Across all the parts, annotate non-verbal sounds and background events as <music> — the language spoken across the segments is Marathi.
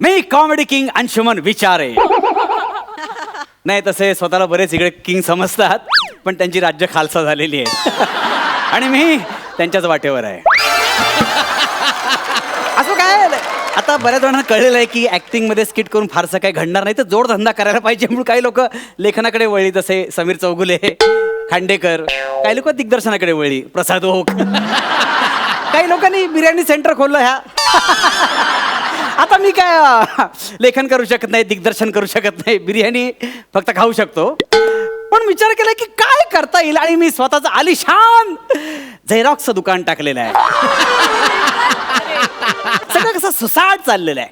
मी कॉमेडी किंग अंशुमन विचारे. नाही तसे स्वतःला बरेच इकडे किंग समजतात पण त्यांची राज्य खालसा झालेली आहे. आणि मी त्यांच्याच वाटेवर आहे. असं काय आता बऱ्याच जणांना कळलेलं आहे की ॲक्टिंगमध्ये स्किट करून फारसं काही घडणार नाही तर जोडधंदा करायला पाहिजे म्हणून काही लोक लेखनाकडे वळली तसे समीर चौगुले खांडेकर काही लोक दिग्दर्शनाकडे वळली प्रसाद ओक. काही लोकांनी बिर्याणी सेंटर खोललं ह्या. आता मी काय लेखन करू शकत नाही दिग्दर्शन करू शकत नाही बिर्याणी फक्त खाऊ शकतो. पण विचार केला की काय करता येईल? आणि मी स्वतःच आलिशान झेरॉक्सचं दुकान टाकलेलं आहे. सगळं कसं सुसाट चाललेलं आहे.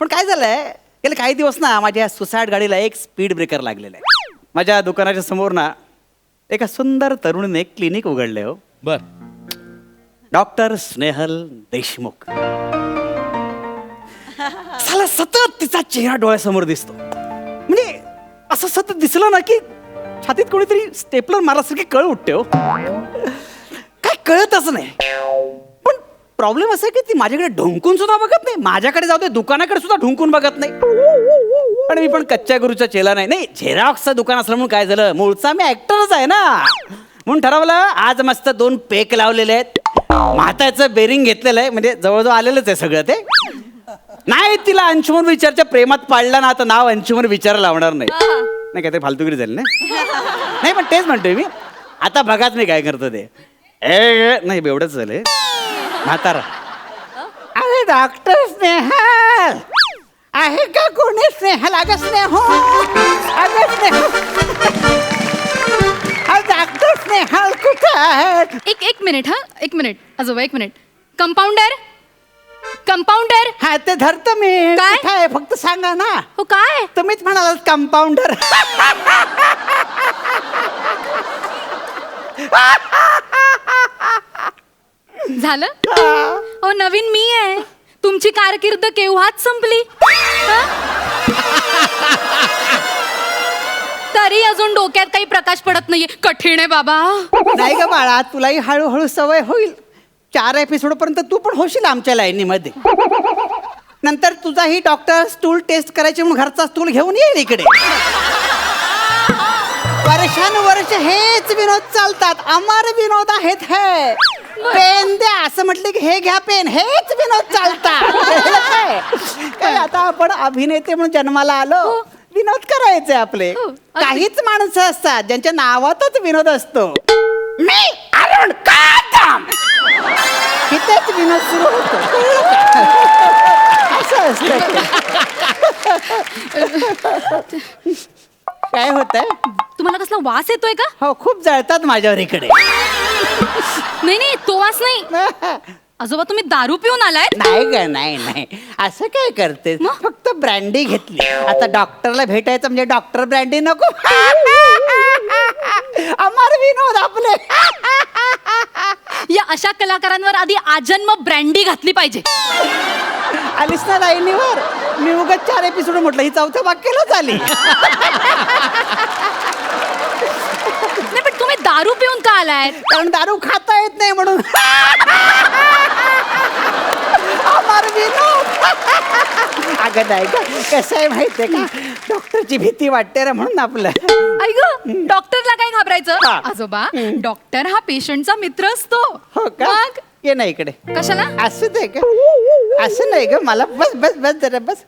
पण काय झालंय? गेले काही दिवस ना माझ्या सुसाट गाडीला एक स्पीड ब्रेकर लागलेलं आहे. माझ्या दुकानाच्या समोर ना एका सुंदर तरुणीने क्लिनिक उघडले हो. बर. डॉक्टर स्नेहल देशमुख. मला सतत तिचा चेहरा डोळ्यासमोर दिसतो. म्हणजे असं सतत दिसलं ना की छातीत कोणीतरी स्टेपलर मारासारखी कळ उठते हो. काय कळतच नाही. पण प्रॉब्लेम असा आहे की ती माझ्याकडे ढुंकून सुद्धा बघत नाही. माझ्याकडे जाऊ दे दुकानाकडे सुद्धा ढुंकून बघत नाही. पण मी पण कच्च्या गुरुचा चेला नाही. नाही झेरॉक्सचं दुकान असलं म्हणून काय झालं? मूळचा मी ऍक्टरच आहे ना. म्हणून ठरवलं आज मस्त दोन पेक लावलेले आहेत. म्हाताचं बेरिंग घेतलेलं आहे. म्हणजे जवळजवळ आलेलंच आहे सगळं ते. नाही तिला अंशुमन विचारच्या प्रेमात पाडला ना आता नाव अंशुमन विचार लावणार नाही. नाही काहीतरी फालतुगिरी झाली ना नाही पण तेच म्हणतोय मी. आता बघाच मी काय करतो ते. ए, नाही एवढंच झालंय. म्हातारा. अरे डॉक्टर स्नेहल आहे का कोणी स्नेहल अगं स्नेहो? अगं स्नेह. डॉक्टर स्नेहल कुठं आहेत? एक एक मिनिट हा. एक मिनिट. आजोबा एक मिनिट. कंपाऊंडर कंपाऊंडर हा ते धरतो मी. काय? कुठं आहे? फक्त सांगा ना. हो काय? तुम्हीच म्हणालात कंपाऊंडर झालं? हो. नवीन मी आहे. तुमची कारकीर्द केव्हाच संपली? हा? तरी अजून डोक्यात काही प्रकाश पडत नाहीये. कठीण आहे बाबा. नाही ग बाळा तुलाही हळूहळू सवय होईल. चार एपिसोड पर्यंत तू पण होशील आमच्या लाईनीमध्ये. नंतर तुझाही डॉक्टर स्टूल टेस्ट करायचे म्हणून घरचा स्टूल घेऊन येईल इकडे. वर्षानुवर्ष हेच विनोद चालतात. अमर विनोद आहेत हे. पेन द्या. असं म्हटलं की हे घ्या पेन. हेच विनोद चालतात. आता आपण अभिनेते म्हणून जन्माला आलो. विनोद करायचे आपले. हो. काहीच माणसं असतात ज्यांच्या नावातच विनोद असतो. मी अरुण कादम इथेच विनोद सुरू होतो? असं असतं. काय होत तुम्हाला कसला वास येतोय का? हो खूप जळतात माझ्यावर इकडे नाही नाही तो वास नाही. आजोबा तुम्ही दारू पिऊन आलाय? नाही ग नाही नाही. असं काय करते? फक्त ब्रँडी घेतली. आता डॉक्टरला भेटायचं म्हणजे डॉक्टर ब्रँडी नको. अमर विनोद आपले. या अशा कलाकारांवर आधी आजन्म ब्रँडी घातली पाहिजे. आलीस ना लाईनीवर मी उगाच चार एपिसोड म्हटलं ही चौथ्या वाक्याला झाली. नाही पण तुम्ही दारू पिऊन का आलाय? कारण दारू खाता येत नाही म्हणून अमर विनोद अगं नाही का? कसं आहे माहितीये का? डॉक्टरची भीती वाटते रे म्हणून आपलं. ऐक डॉक्टरला काय घाबरायचं. आजोबा डॉक्टर हा पेशंटचा मित्र असतो. हो का? मग? ये ना इकडे. कशाला? असं नाही का असं नाही का मला बस बस बस जरा बस.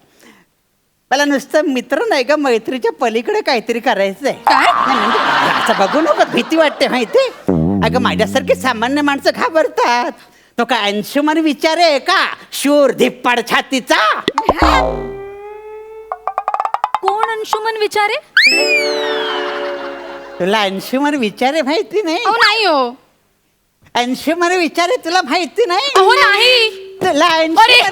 मला नुसतं मित्र नाही का मैत्रीच्या पलीकडे काहीतरी करायचंय. काय? नाही म्हणजे असं बघू नको. भीती वाटते माहिती अगं माझ्यासारखे सामान्य माणसं घाबरतात. तो काय अंशुमन विचार का? शूर धिप्पाड छातीचा? कोण अंशुमन विचारे? तुला अंशुमन विचार माहिती नाही? अहो नाही हो. अंशुमन विचार तुला माहिती नाही? अहो नाही. तुला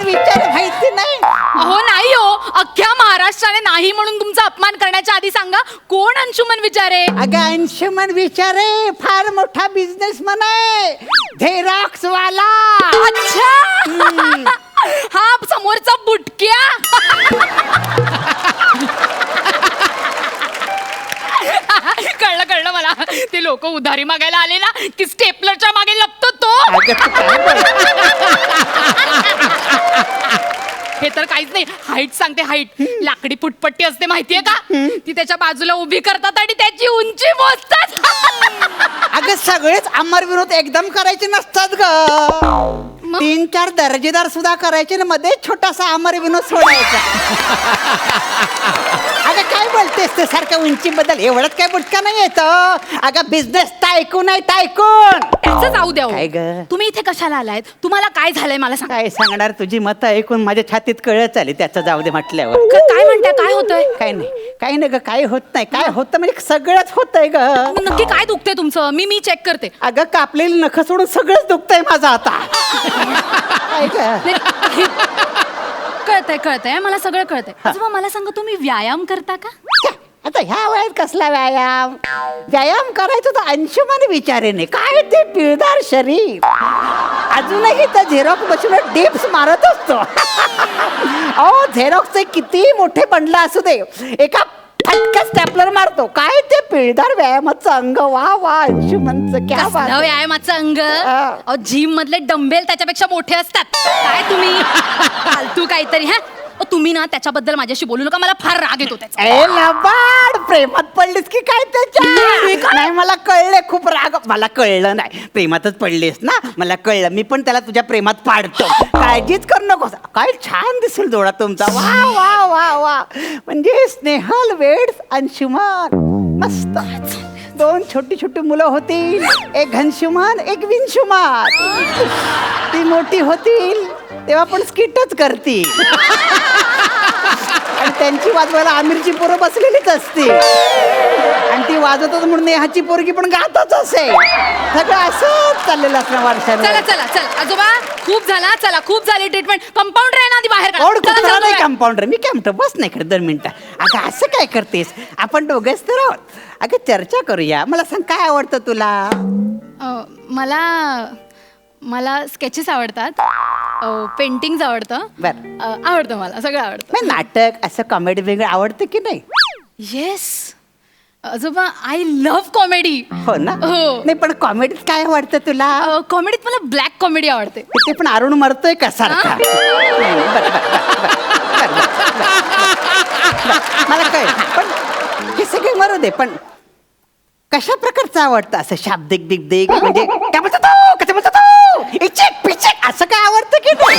विचार माहिती नाही. अहो नाही हो. अख्ख्या महाराष्ट्राने नाही म्हणून तुमचा अपमान करण्याच्या आधी सांगा कोण अंशुमन विचारे? अगं अंशुमन विचारे फार मोठा बिझनेसमन आहे. झेरॉक्स वाला अच्छा हा समोरचा बुटक्या? कळलं कळलं मला. ते लोक उधारी मागायला आले ना की स्टेपलरच्या मागे लपतो तो. अगं तू काय बोल- हे तर काहीच नाही हाईट सांगते हाईट लाकडी पुटपट्टी असते माहितीये का? ती त्याच्या बाजूला उभी करतात आणि त्याची उंची मोजतात. <laughs> अगं सगळेच अमर विनोद एकदम करायचे नसतात ग? तीन चार दर्जेदार सुद्धा करायचे आणि मध्ये छोटासा अमर विनोद सोडायचा. <laughs> अगं काय बोलतेस सारख्या उंची बद्दल एवढंच काय बुटका नाही येत अगं बिझनेस टायकून आहे टायकून त्याच जाऊ द्या हो. काय गं? तुम्ही इथे कशाला आलायत तुम्हाला काय झालंय मला सांगा. काय सांगणार तुझी मतं ऐकून माझ्या छातीत कळत आली त्याचं जाऊ दे म्हटल्यावर. क- काय म्हणताय? काय होतंय? काय नाही काही नाही ग काय होत नाही. काय होतं म्हणजे सगळंच होतंय ग. नक्की काय दुखतंय तुमचं? मी मी चेक करते. अगं कापलेली नख सोडून सगळंच दुखतंय माझं आता. <laughs> काय ग? कळतंय कळतंय मला सगळं कळतंय. आजोबा मला सांगा तुम्ही व्यायाम करता का? आता ह्या वयात कसला व्यायाम? व्यायाम करायचं तर अंशुमान विचारेने. काय ते पिळदार शरीर? अजूनही त्या झेरॉक्स बसून डिप्स मारत असतो. <laughs> अहो झेरॉक्सचे किती मोठे बंडला असू दे. एका फटका स्टॅपलर मारतो. काय ते पिळदार व्यायामाचं अंग? वा वा अंशुमनचं क्या कसलं. व्यायामाचं अंग. जिम मधले डंबेल त्याच्यापेक्षा मोठे असतात. काय तुम्ही? <laughs> फालतू काहीतरी हा? अहो, तुम्ही ना त्याच्याबद्दल माझ्याशी बोलू नका. मला फार राग येतो त्याचा. ए लबाड! प्रेमात पडलीस की काय त्याच्या नाही मला कळले खूप राग. मला कळलं नाही. प्रेमातच पडलीस ना? मला कळलं. मी पण त्याला तुझ्या प्रेमात पाडतो. काळजीच करू नकोस. काय छान दिसेल जोडा तुमचा. वा वा वा वा. म्हणजे स्नेहल वेड्स अंशुमान मस्त दोन छोटी छोटी मुलं होतील. एक घनशुमान एक विनशुमान. ती मोठी होतील तेव्हा पण स्किटच करतील. आणि त्यांची वाजवायला आमिरची पोरं बसलेलीच असते आणि ती वाजवतच म्हणून नेहाची पोरगी पण गातच असे. सगळं असंच चाललेलं असणार चला चला चला. आजोबा खूप झाला चला खूप झाली ट्रीटमेंट कंपाऊंडर आहे ना आधी बाहेर काढा. ओढ चला, चला, नाही. कंपाऊंडर मी काय म्हणतो बस नाही खरं दोन मिनिटं. अगं असं काय करतेस? आपण दोघेच तर आहोत. अगं चर्चा करूया. मला सांग काय आवडतं तुला? अ, मला मला स्केचेस आवडतात. पेंटिंग आवडतं. बरं. अ, आवडतं मला सगळं आवडतं. नाटक असं कॉमेडी वेगळं आवडतं की नाही? येस आजोबा आय लव्ह कॉमेडी हो ना? हो. नाही पण कॉमेडीत काय आवडतं तुला? कॉमेडीत मला ब्लॅक कॉमेडी आवडते. ते पण अरुण मरतोय का सारखा? नाही, नाही, बरं, बरं, बरं, बरं, बरं, बरं, बरं. मला कळ पण हे सगळे मरू दे पण कशा प्रकारचं आवडतं असं शाब्दिक बिब्दिक म्हणजे काय म्हणतो तो? कसं म्हणतो तो? इचेक पिचेक असं काय आवडतं की नाही?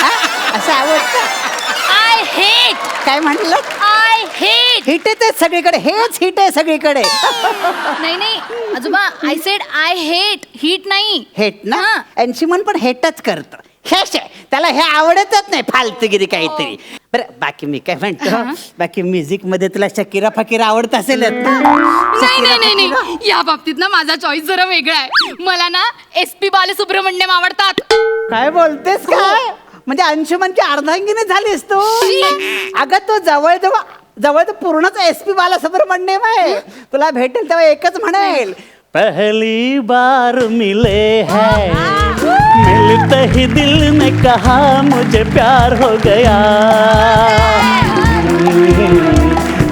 हा? असं आवडतं? आय हेट काय म्हणलं? आय हेट हिट आहे सगळीकडे हेच हिट आहे सगळीकडे. नाही नाही. आजोबा I said I hate hit नाही. हेट ना? हा. अंशिमन पण हेटच करतो. हेच आहे त्याला हे आवडतच नाही फालतूगिरी काहीतरी. बरं बाकी मी काय म्हणतो? हा. बाकी म्युझिकमध्ये तुला शकीरा फकीरा आवडत असेलच ना? नाही शकीरा, नाही नाही फकीरा? नाही या बाबतीत ना माझा चॉईस जरा वेगळा आहे. मला ना एस पी बालसुब्रमण्यम आवडतात. काय बोलतेस काय? म्हणजे अंशुमनची अर्धांगिनी झालीस तू. अगं तू जवळ जवळ जवळ तर पूर्णच एस पी बालासुब्रमण्यम आहे. तुला भेटेल तेव्हा एकच म्हणेल. पहली बार मिले है. मिलते ही दिल ने कहा मुझे प्यार हो गया.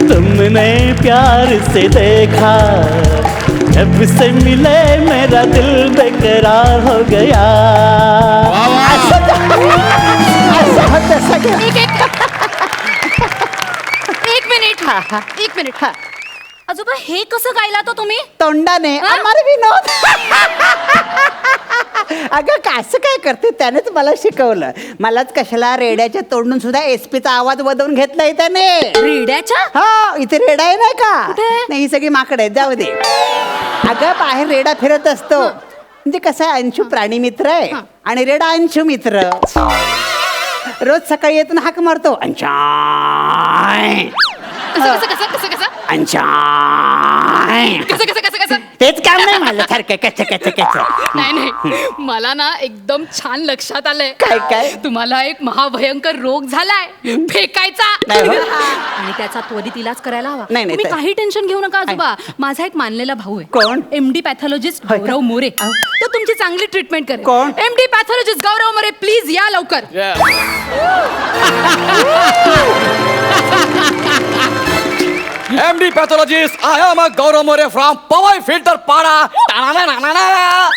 तुमने प्यार से देखा जब से मिले मेरा दिल बेकरार हो गया। एक मिनिट। हा, हा. एक मिनिट हा. आजोबा हे कसं गायला तो तुम्ही? तोंडाने हा? आम्हाला विनोद. अगं कसं काय करते? त्यानेच मला शिकवलं. मलाच कशाला रेड्याच्या तोंडून सुद्धा एसपीचा आवाज बदवून घेतलाय त्याने. रेड्याच्या? हा इथे रेडा आहे नाही का? कुठे? नाही ही सगळी माकड आहेत. जाऊ दे. अगं बाहेर रेडा फिरत असतो. म्हणजे कसं आहे अंशू प्राणी मित्र आहे. आणि रेडा अंशू मित्र. रोज सकाळी येतून हाक मारतो. अंशाय कसं कसं कसं कसं कसं? अंशाय कसं कसं कसं कसं तेच काम नाही मला सारखं कच कच कच नाही नाही. मला ना एकदम छान लक्षात आलंय. काय काय? तुम्हाला एक महाभयंकर रोग झालाय. फेकायचा. नाही हो. आणि त्याचा त्वरित इलाज करायला हवा. नाही, नाही, तुम्ही काही टेन्शन घेऊ नका आजोबा. माझा एक मानलेला भाऊ आहे. कोण? एमडी पॅथॉलॉजिस्ट होय. का? गौरव मोरे. तो तुमची चांगली ट्रीटमेंट करेल. कोण? MD pathologist Gaurav More please या लवकर. <laughs> <laughs> MD pathologist, I am a Gaurav More from Powai Filter Pada. Ta-na-na-na-na-na.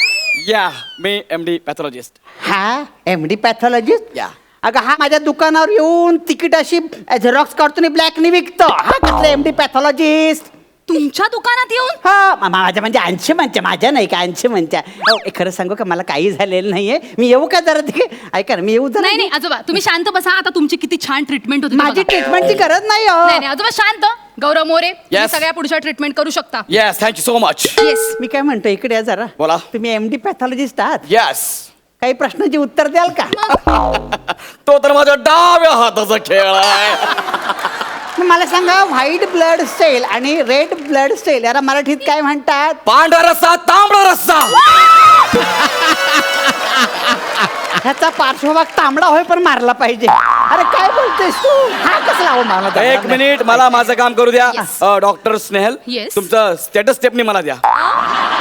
Yeah, me MD pathologist. हा एम डी पॅथॉलॉजिस्ट Yeah. अगं हा माझ्या दुकानावर येऊन तिकीट अशी झेरॉक्स काढतो आणि ब्लॅकनी विकतो. हा कसला एम डी पॅथॉलॉजिस्ट तुमच्या दुकानात येऊन? हा मा- माझ्या म्हणजे ऐंशी म्हणच्या माझ्या नाही का ऐंशी म्हणच्या अहो, खरं सांगू का मला काही झालेलं नाहीये. मी येऊ का जरा तिथे ऐका ना मी येऊ जरा नाही नाही आजोबा तुम्ही शांत बसा. आता तुमची किती छान ट्रीटमेंट होती ते माझी बघा. ट्रीटमेंटची गरज नाही हो नाही नाही आजोबा शांत. गौरव मोरे तुम्ही Yes. सगळ्या पुढच्या ट्रीटमेंट करू शकता. Yes thank you so much yes मी काय म्हणतो इकडे या जरा. बोला. तुम्ही एम डी पॅथॉलॉजिस्ट आहात. येस काही प्रश्नाची उत्तर द्याल का? <laughs> तो तर माझ्या डाव्या हाताचा खेळ आहे. मग मला सांगा व्हाईट ब्लड सेल आणि रेड ब्लड सेल याला मराठीत काय म्हणतात? पांढरा रस्सा तांबडा रस्सा. <laughs> ह्याचा पार्श्वभाग तांबडा होय पण मारला पाहिजे. अरे काय बोलतोयस तू? हा हो एक. मिनिट मला माझं काम करू द्या. Doctor Snehal Yes. तुमचं स्टेटस स्टेपनी मला द्या.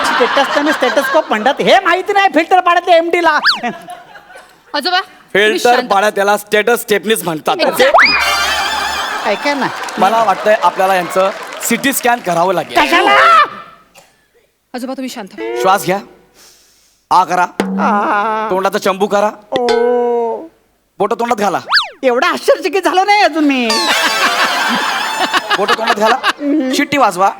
स्टेटस आणि स्टेटस्कोप म्हणतात हे माहिती नाही फिल्टर पाडत एम डी ला. आजोबा फिल्टर पाड्या त्याला स्टेटस स्टेपनीच म्हणतात ना. मला वाटतंय आपल्याला यांचं सिटी स्कॅन करावं लागेल. कशाला? आजोबा तुम्ही शांत श्वास घ्या. आ करा. तोंडाचा चंबू करा. ओ. बोट तोंडात घाला. एवढा आश्चर्यचकित झालो नाही अजून मी. बोट तोंडात घाला. शिट्टी वाजवा.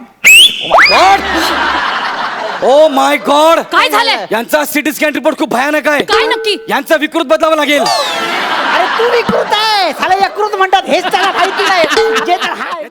ओ माय गॉड काय झालंय? यांचा सिटी स्कॅन रिपोर्ट खूप भयानक आहे. काय नक्की? यांचा विकृत बदलावा लागेल. अरे तू विकृत आहे साला यकृत म्हणतात. हेच त्याला माहिती नाही. जे तर हाय.